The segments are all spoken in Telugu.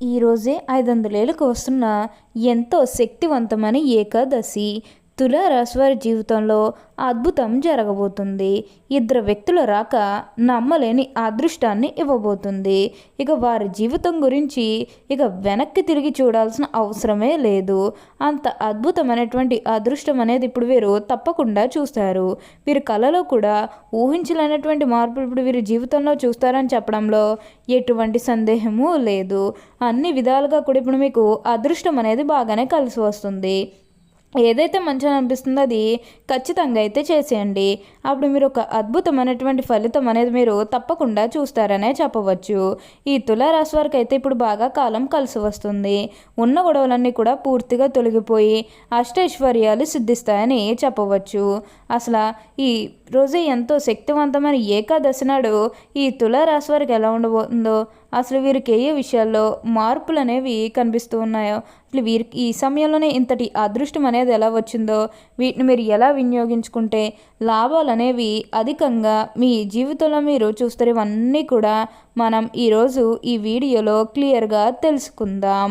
ఈరోజే ఐదు వందలేళ్ళకు వస్తున్న ఎంతో శక్తివంతమైన ఏకాదశి. తులారాశివారి జీవితంలో అద్భుతం జరగబోతుంది. ఇద్దరు వ్యక్తుల రాక నమ్మలేని అదృష్టాన్ని ఇవ్వబోతుంది. ఇక వారి జీవితం గురించి ఇక వెనక్కి తిరిగి చూడాల్సిన అవసరమే లేదు. అంత అద్భుతమైనటువంటి అదృష్టం అనేది ఇప్పుడు వీరు తప్పకుండా చూస్తారు. వీరి కళలో కూడా ఊహించలేనటువంటి మార్పులు ఇప్పుడు వీరి జీవితంలో చూస్తారని చెప్పడంలో ఎటువంటి సందేహము లేదు. అన్ని విధాలుగా కూడా ఇప్పుడు మీకు అదృష్టం అనేది బాగానే కలిసి వస్తుంది. ఏదైతే మంచిగా అనిపిస్తుందో అది ఖచ్చితంగా అయితే చేసేయండి. అప్పుడు మీరు ఒక అద్భుతమైనటువంటి ఫలితం అనేది మీరు తప్పకుండా చూస్తారనే చెప్పవచ్చు. ఈ తులారాశి వారికి అయితే ఇప్పుడు బాగా కాలం కలిసి వస్తుంది. ఉన్న గొడవలన్నీ కూడా పూర్తిగా తొలగిపోయి అష్టైశ్వర్యాలు సిద్ధిస్తాయని చెప్పవచ్చు. అసలు ఈ రోజే ఎంతో శక్తివంతమైన ఏకాదశి నాడు ఈ తులారాశి వారికి ఎలా ఉండబోతుందో అసలు వీరికి ఏ విషయాల్లో మార్పులు అనేవి కనిపిస్తూ ఉన్నాయో అసలు వీరికి ఈ సమయంలోనే ఇంతటి అదృష్టం అనేది ఎలా వచ్చిందో వీటిని మీరు ఎలా వినియోగించుకుంటే లాభాలు అనేవి అధికంగా మీ జీవితంలో మీరు చూస్తారు ఇవన్నీ కూడా మనం ఈరోజు ఈ వీడియోలో క్లియర్గా తెలుసుకుందాం.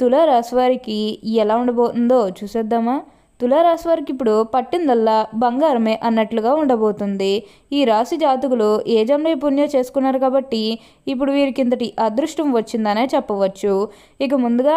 తులారాశి వారికి ఎలా ఉండబోతుందో చూసేద్దామా? తులారాశి వారికి ఇప్పుడు పట్టిందల్లా బంగారమే అన్నట్లుగా ఉండబోతుంది. ఈ రాశి జాతకులు ఏ జన్మ పుణ్యం చేసుకున్నారు కాబట్టి ఇప్పుడు వీరికి ఇంతటి అదృష్టం వచ్చిందనే చెప్పవచ్చు. ఇక ముందుగా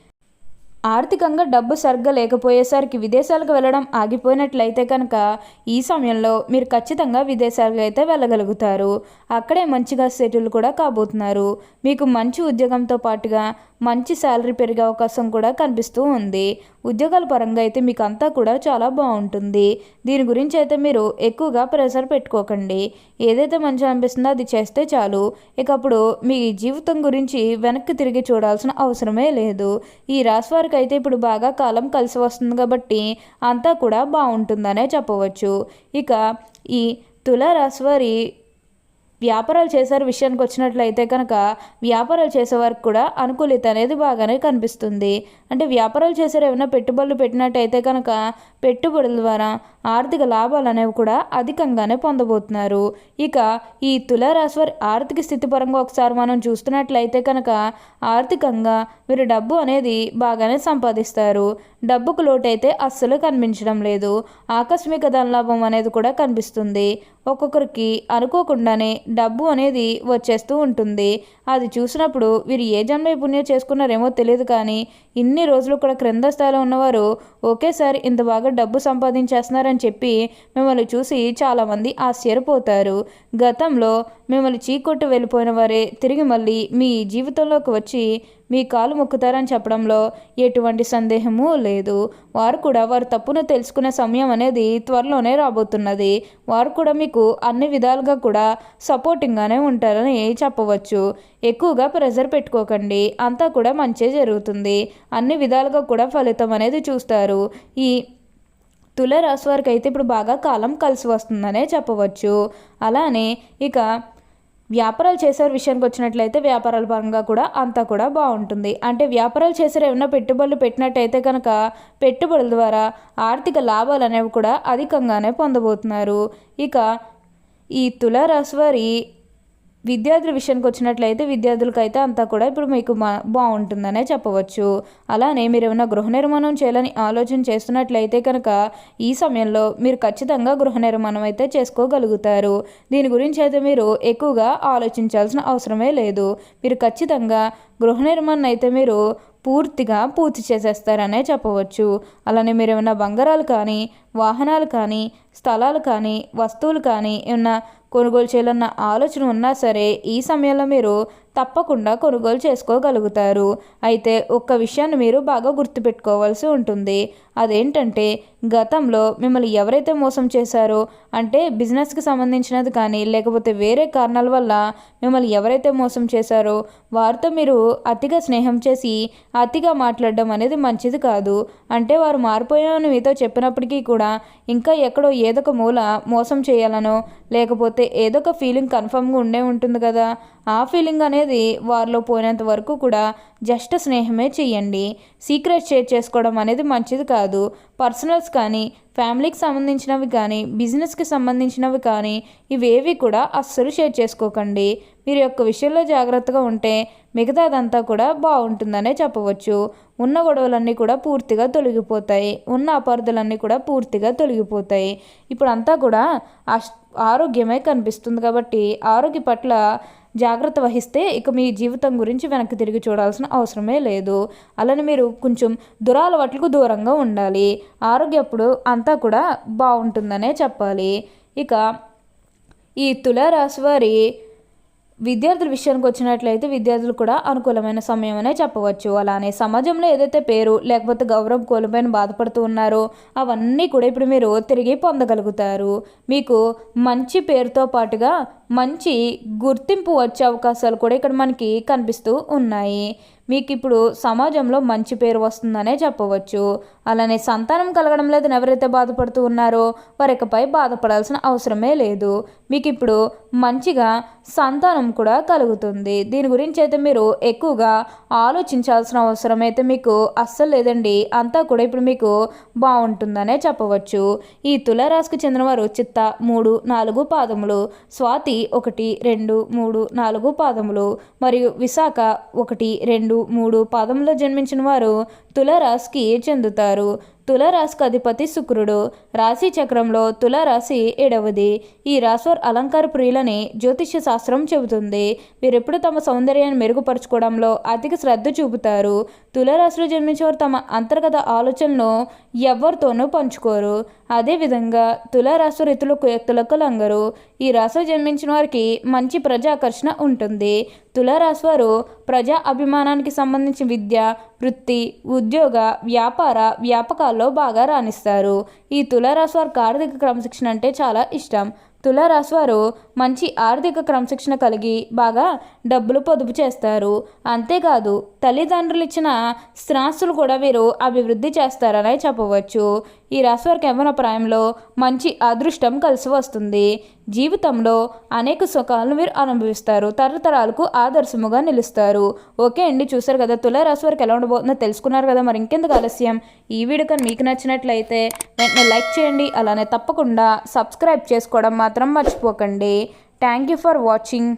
ఆర్థికంగా డబ్బు సరిగ్గా లేకపోయేసరికి విదేశాలకు వెళ్ళడం ఆగిపోయినట్లయితే కనుక ఈ సమయంలో మీరు ఖచ్చితంగా విదేశాలకు అయితే వెళ్ళగలుగుతారు. అక్కడే మంచిగా సెటిల్ కూడా కాబోతున్నారు. మీకు మంచి ఉద్యోగంతో పాటుగా మంచి శాలరీ పెరిగే అవకాశం కూడా కనిపిస్తూ ఉంది. ఉద్యోగాల పరంగా అయితే మీకు అంతా కూడా చాలా బాగుంటుంది. దీని గురించి అయితే మీరు ఎక్కువగా ప్రెషర్ పెట్టుకోకండి. ఏదైతే మంచి అనిపిస్తుందో అది చేస్తే చాలు. ఇక అప్పుడు మీ జీవితం గురించి వెనక్కి తిరిగి చూడాల్సిన అవసరమే లేదు. ఈ రాశి వారికి అయితే ఇప్పుడు బాగా కాలం కలిసి వస్తుంది కాబట్టి అంతా కూడా బాగుంటుందనే చెప్పవచ్చు. ఇక ఈ తులారాశి వారి వ్యాపారాలు చేసారు విషయానికి వచ్చినట్లయితే కనుక వ్యాపారాలు చేసేవారికి కూడా అనుకూలిత అనేది బాగానే కనిపిస్తుంది. అంటే వ్యాపారాలు చేసారు ఏమైనా పెట్టుబడులు పెట్టినట్టయితే కనుక పెట్టుబడుల ద్వారా ఆర్థిక లాభాలు అనేవి కూడా అధికంగానే పొందబోతున్నారు. ఇక ఈ తులారాశి వారి ఆర్థిక స్థితి పరంగా ఒకసారి మనం చూస్తున్నట్లయితే కనుక ఆర్థికంగా వీరు డబ్బు అనేది బాగానే సంపాదిస్తారు. డబ్బుకు లోటైతే అస్సలు కనిపించడం లేదు. ఆకస్మిక ధనలాభం అనేది కూడా కనిపిస్తుంది. ఒక్కొక్కరికి అనుకోకుండానే డబ్బు అనేది వచ్చేస్తూ ఉంటుంది. అది చూసినప్పుడు వీరు ఏ జన్మ పుణ్యం చేసుకున్నారేమో తెలియదు కానీ ఇన్ని రోజులు కూడా క్రింద స్థాయిలో ఉన్నవారు ఒకేసారి ఇంత బాగా డబ్బు సంపాదించేస్తున్నారని చెప్పి మిమ్మల్ని చూసి చాలామంది ఆశ్చర్యపోతారు. గతంలో మిమ్మల్ని చీకొట్టు వెళ్ళిపోయిన వారే తిరిగి మళ్ళీ మీ జీవితంలోకి వచ్చి మీ కాలు మొక్కుతారని చెప్పడంలో ఎటువంటి సందేహము లేదు. వారు కూడా వారు తప్పును తెలుసుకునే సమయం అనేది త్వరలోనే రాబోతున్నది. వారు కూడా మీకు అన్ని విధాలుగా కూడా సపోర్టింగ్గానే ఉంటారని చెప్పవచ్చు. ఎక్కువగా ప్రెజర్ పెట్టుకోకండి. అంతా కూడా మంచి జరుగుతుంది. అన్ని విధాలుగా కూడా ఫలితం అనేది చూస్తారు. ఈ తులరాశి వారికి అయితే ఇప్పుడు బాగా కాలం కలిసి వస్తుందనే చెప్పవచ్చు. అలానే ఇక వ్యాపారాలు చేసే విషయానికి వచ్చినట్లయితే వ్యాపారాల పరంగా కూడా అంతా కూడా బాగుంటుంది. అంటే వ్యాపారాలు చేసే ఏమైనా పెట్టుబడులు పెట్టినట్టయితే కనుక పెట్టుబడుల ద్వారా ఆర్థిక లాభాలు అనేవి కూడా అధికంగానే పొందబోతున్నారు. ఇక ఈ తులారాశి వారి విద్యార్థుల విషయానికి వచ్చినట్లయితే విద్యార్థులకైతే అంతా కూడా ఇప్పుడు మీకు మా బాగుంటుందనే చెప్పవచ్చు. అలానే మీరు ఏమైనా గృహ నిర్మాణం చేయాలని ఆలోచన చేస్తున్నట్లయితే కనుక ఈ సమయంలో మీరు ఖచ్చితంగా గృహ నిర్మాణం అయితే చేసుకోగలుగుతారు. దీని గురించి అయితే మీరు ఎక్కువగా ఆలోచించాల్సిన అవసరమే లేదు. మీరు ఖచ్చితంగా గృహ నిర్మాణం అయితే మీరు పూర్తిగా పూర్తి చేసేస్తారనే చెప్పవచ్చు. అలానే మీరు ఏమైనా బంగారాలు కానీ వాహనాలు కానీ స్థలాలు కానీ వస్తువులు కానీ ఏమన్నా కొనుగోలు చేయాలన్న ఆలోచన ఉన్నా సరే ఈ సమయంలో మీరు తప్పకుండా కొనుగోలు చేసుకోగలుగుతారు. అయితే ఒక్క విషయాన్ని మీరు బాగా గుర్తుపెట్టుకోవాల్సి ఉంటుంది. అదేంటంటే గతంలో మిమ్మల్ని ఎవరైతే మోసం చేశారో అంటే బిజినెస్కి సంబంధించినది కానీ లేకపోతే వేరే కారణాల వల్ల మిమ్మల్ని ఎవరైతే మోసం చేశారో వారితో మీరు అతిగా స్నేహం చేసి అతిగా మాట్లాడడం అనేది మంచిది కాదు. అంటే వారు మారిపోయామని మీతో చెప్పినప్పటికీ కూడా ఇంకా ఎక్కడో ఏదో ఒక మూల మోసం చేయాలనో లేకపోతే ఏదో ఒక ఫీలింగ్ కన్ఫర్మ్గా ఉండే ఉంటుంది కదా ఆ ఫీలింగ్ అనేది వారిలో పోయినంత వరకు కూడా జస్ట్ స్నేహమే చేయండి. సీక్రెట్ షేర్ చేసుకోవడం అనేది మంచిది కాదు. పర్సనల్స్ కానీ ఫ్యామిలీకి సంబంధించినవి కానీ బిజినెస్కి సంబంధించినవి కానీ ఇవేవి కూడా అస్సలు షేర్ చేసుకోకండి. మీరు యొక్క విషయంలో జాగ్రత్తగా ఉంటే మిగతాదంతా కూడా బాగుంటుందనే చెప్పవచ్చు. ఉన్న గొడవలన్నీ కూడా పూర్తిగా తొలగిపోతాయి. ఉన్న అపార్థులన్నీ కూడా పూర్తిగా తొలగిపోతాయి. ఇప్పుడు అంతా కూడా ఆరోగ్యమే కనిపిస్తుంది కాబట్టి ఆరోగ్య పట్ల జాగ్రత్త వహిస్తే ఇక మీ జీవితం గురించి వెనక్కి తిరిగి చూడాల్సిన అవసరమే లేదు. అలానే మీరు కొంచెం దురాలవాట్లకు దూరంగా ఉండాలి. ఆరోగ్యం అప్పుడు అంతా కూడా బాగుంటుందనే చెప్పాలి. ఇక ఈ తులారాశి వారి విద్యార్థుల విషయానికి వచ్చినట్లయితే విద్యార్థులు కూడా అనుకూలమైన సమయం అనే చెప్పవచ్చు. అలానే సమాజంలో ఏదైతే పేరు లేకపోతే గౌరవం కోల్పోయిన బాధపడుతూ ఉన్నారో అవన్నీ కూడా ఇప్పుడు మీరు తిరిగి పొందగలుగుతారు. మీకు మంచి పేరుతో పాటుగా మంచి గుర్తింపు వచ్చే అవకాశాలు కూడా ఇక్కడ మనకి కనిపిస్తూ ఉన్నాయి. మీకు ఇప్పుడు సమాజంలో మంచి పేరు వస్తుందనే చెప్పవచ్చు. అలానే సంతానం కలగడం లేదని ఎవరైతే బాధపడుతూ ఉన్నారో వారికపై బాధపడాల్సిన అవసరమే లేదు. మీకు ఇప్పుడు మంచిగా సంతానం కూడా కలుగుతుంది. దీని గురించి అయితే మీరు ఎక్కువగా ఆలోచించాల్సిన అవసరం అయితే మీకు అస్సలు లేదండి. అంతా కూడా ఇప్పుడు మీకు బాగుంటుందనే చెప్పవచ్చు. ఈ తులారాశికి చెందినవారు చిత్త మూడు నాలుగు పాదములు. స్వాతి ఒకటి రెండు మూడు నాలుగు పాదములు. మరియు విశాఖ ఒకటి రెండు మూడు పాదములు జన్మించిన వారు తులరాశికి చెందుతారు. తులరాశికి అధిపతి శుక్రుడు. రాశి చక్రంలో తులారాశి ఏడవది. ఈ రాశివారు అలంకార ప్రియులని జ్యోతిష్య శాస్త్రం చెబుతుంది. వీరెప్పుడు తమ సౌందర్యాన్ని మెరుగుపరచుకోవడంలో అధిక శ్రద్ధ చూపుతారు. తులరాశిలో జన్మించేవారు తమ అంతర్గత ఆలోచనను ఎవరితోనూ పంచుకోరు. అదేవిధంగా తులరాశి రీతులకు వ్యక్తులకు లంగరు. ఈ రాశిలో జన్మించిన వారికి మంచి ప్రజాకర్షణ ఉంటుంది. తులారాశి వారు ప్రజా అభిమానానికి సంబంధించిన విద్య వృత్తి ఉద్యోగ వ్యాపార వ్యాపకాల్లో బాగా రాణిస్తారు. ఈ తులారాశి వారికి ఆర్థిక క్రమశిక్షణ అంటే చాలా ఇష్టం. తులారాశి వారు మంచి ఆర్థిక క్రమశిక్షణ కలిగి బాగా డబ్బులు పొదుపు చేస్తారు. అంతేకాదు తల్లిదండ్రులు ఇచ్చిన స్థిరాస్తులు కూడా వీరు అభివృద్ధి చేస్తారనే చెప్పవచ్చు. ఈ రాశి వారికి యవ్వన ప్రాయంలో మంచి అదృష్టం కలిసి వస్తుంది. జీవితంలో అనేక సుఖాలను మీరు అనుభవిస్తారు. తరతరాలకు ఆదర్శముగా నిలుస్తారు. ఓకే అండి చూసారు కదా తులారాశి వారికి ఎలా ఉండబోతుందో తెలుసుకున్నారు కదా మరి ఇంకెందుకు ఆలస్యం? ఈ వీడియో కానీ మీకు నచ్చినట్లయితే వెంటనే లైక్ చేయండి అలానే తప్పకుండా సబ్స్క్రైబ్ చేసుకోవడం మాత్రం మర్చిపోకండి. Thank you for watching.